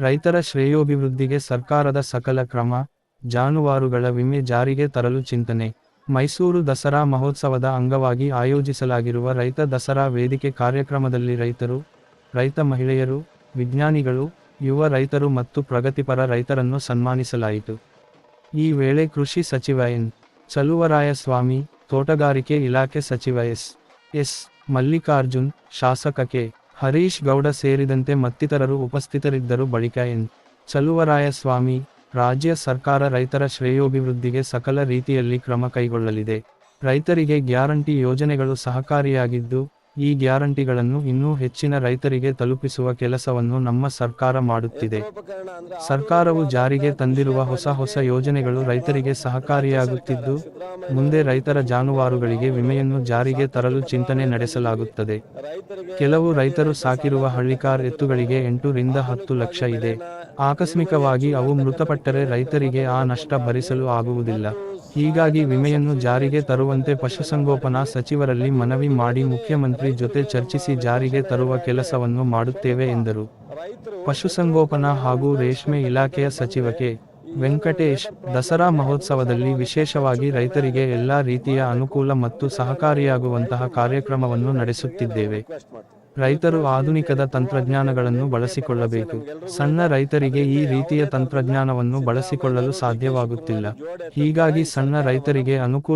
ರೈತರ ಶ್ರೇಯೋಭಿವೃದ್ಧಿಗೆ ಸರ್ಕಾರದ ಸಕಲ ಕ್ರಮ, ಜಾನುವಾರುಗಳ ವಿಮೆ ಜಾರಿಗೆ ತರಲು ಚಿಂತನೆ. ಮೈಸೂರು ದಸರಾ ಮಹೋತ್ಸವದ ಅಂಗವಾಗಿ ಆಯೋಜಿಸಲಾಗಿರುವ ರೈತ ದಸರಾ ವೇದಿಕೆ ಕಾರ್ಯಕ್ರಮದಲ್ಲಿ ರೈತರು, ರೈತ ಮಹಿಳೆಯರು, ವಿಜ್ಞಾನಿಗಳು, ಯುವ ರೈತರು ಮತ್ತು ಪ್ರಗತಿಪರ ರೈತರನ್ನು ಸನ್ಮಾನಿಸಲಾಯಿತು. ಈ ವೇಳೆ ಕೃಷಿ ಸಚಿವ ಎನ್. ಚಲುವರಾಯಸ್ವಾಮಿ, ತೋಟಗಾರಿಕೆ ಇಲಾಖೆ ಸಚಿವ ಎಸ್. ಎಸ್. ಮಲ್ಲಿಕಾರ್ಜುನ್, ಶಾಸಕ ಕೆ. ಹರೀಶ್ ಗೌಡ ಸೇರಿದಂತೆ ಮತ್ತಿತರರು ಉಪಸ್ಥಿತರಿದ್ದರು ಬಳಿಕ ಎನ್. ಚಲುವರಾಯಸ್ವಾಮಿ ರಾಜ್ಯ ಸರ್ಕಾರ ರೈತರ ಶ್ರೇಯೋಭಿವೃದ್ಧಿಗೆ ಸಕಲ ರೀತಿಯಲ್ಲಿ ಕ್ರಮ ಕೈಗೊಳ್ಳಲಿದೆ. ರೈತರಿಗೆ ಗ್ಯಾರಂಟಿ ಯೋಜನೆಗಳು ಸಹಕಾರಿಯಾಗಿದ್ದು, ಈ ಗ್ಯಾರಂಟಿಗಳನ್ನು ಇನ್ನೂ ಹೆಚ್ಚಿನ ರೈತರಿಗೆ ತಲುಪಿಸುವ ಕೆಲಸವನ್ನು ನಮ್ಮ ಸರ್ಕಾರ ಮಾಡುತ್ತಿದೆ. ಸರ್ಕಾರವು ಜಾರಿಗೆ ತಂದಿರುವ ಹೊಸ ಹೊಸ ಯೋಜನೆಗಳು ರೈತರಿಗೆ ಸಹಕಾರಿಯಾಗುತ್ತಿದ್ದು ಮುಂದೆ ರೈತರ ಜಾನುವಾರುಗಳಿಗೆ ವಿಮೆಯನ್ನು ಜಾರಿಗೆ ತರಲು ಚಿಂತನೆ ನಡೆಸಲಾಗುತ್ತದೆ. ಕೆಲವು ರೈತರು ಸಾಕಿರುವ ಹಳ್ಳಿಕಾರ್ ಎತ್ತುಗಳಿಗೆ ಎಂಟು ರಿಂದ ಹತ್ತು ಲಕ್ಷ ಇದೆ. ಆಕಸ್ಮಿಕವಾಗಿ ಅವು ಮೃತಪಟ್ಟರೆ ರೈತರಿಗೆ ಆ ನಷ್ಟ ಭರಿಸಲು ಆಗುವುದಿಲ್ಲ. ಹೀಗಾಗಿ ವಿಮೆಯನ್ನು ಜಾರಿಗೆ ತರುವಂತೆ ಪಶುಸಂಗೋಪನಾ ಸಚಿವರಲ್ಲಿ ಮನವಿ ಮಾಡಿ ಮುಖ್ಯಮಂತ್ರಿ ಜೊತೆ ಚರ್ಚಿಸಿ ಜಾರಿಗೆ ತರುವ ಕೆಲಸವನ್ನು ಮಾಡುತ್ತೇವೆ ಎಂದರು. ಪಶುಸಂಗೋಪನಾ ಹಾಗೂ ರೇಷ್ಮೆ ಇಲಾಖೆಯ ಸಚಿವ ಕೆ. ವೆಂಕಟೇಶ್, ದಸರಾ ಮಹೋತ್ಸವದಲ್ಲಿ ವಿಶೇಷವಾಗಿ ರೈತರಿಗೆ ಎಲ್ಲಾ ರೀತಿಯ ಅನುಕೂಲ ಮತ್ತು ಸಹಕಾರಿಯಾಗುವಂತಹ ಕಾರ್ಯಕ್ರಮವನ್ನು ನಡೆಸುತ್ತಿದ್ದೇವೆ. ರೈತರು ಆಧುನಿಕದ ತಂತ್ರಜ್ಞಾನಗಳನ್ನು ಬಳಸಿಕೊಳ್ಳಬೇಕು. ಸಣ್ಣ ರೈತರಿಗೆ ಈ ರೀತಿಯ ತಂತ್ರಜ್ಞಾನವನ್ನು ಬಳಸಿಕೊಳ್ಳಲು ಸಾಧ್ಯವಾಗುತ್ತಿಲ್ಲ. ಹೀಗಾಗಿ ಸಣ್ಣ ರೈತರಿಗೆ ಅನುಕೂಲ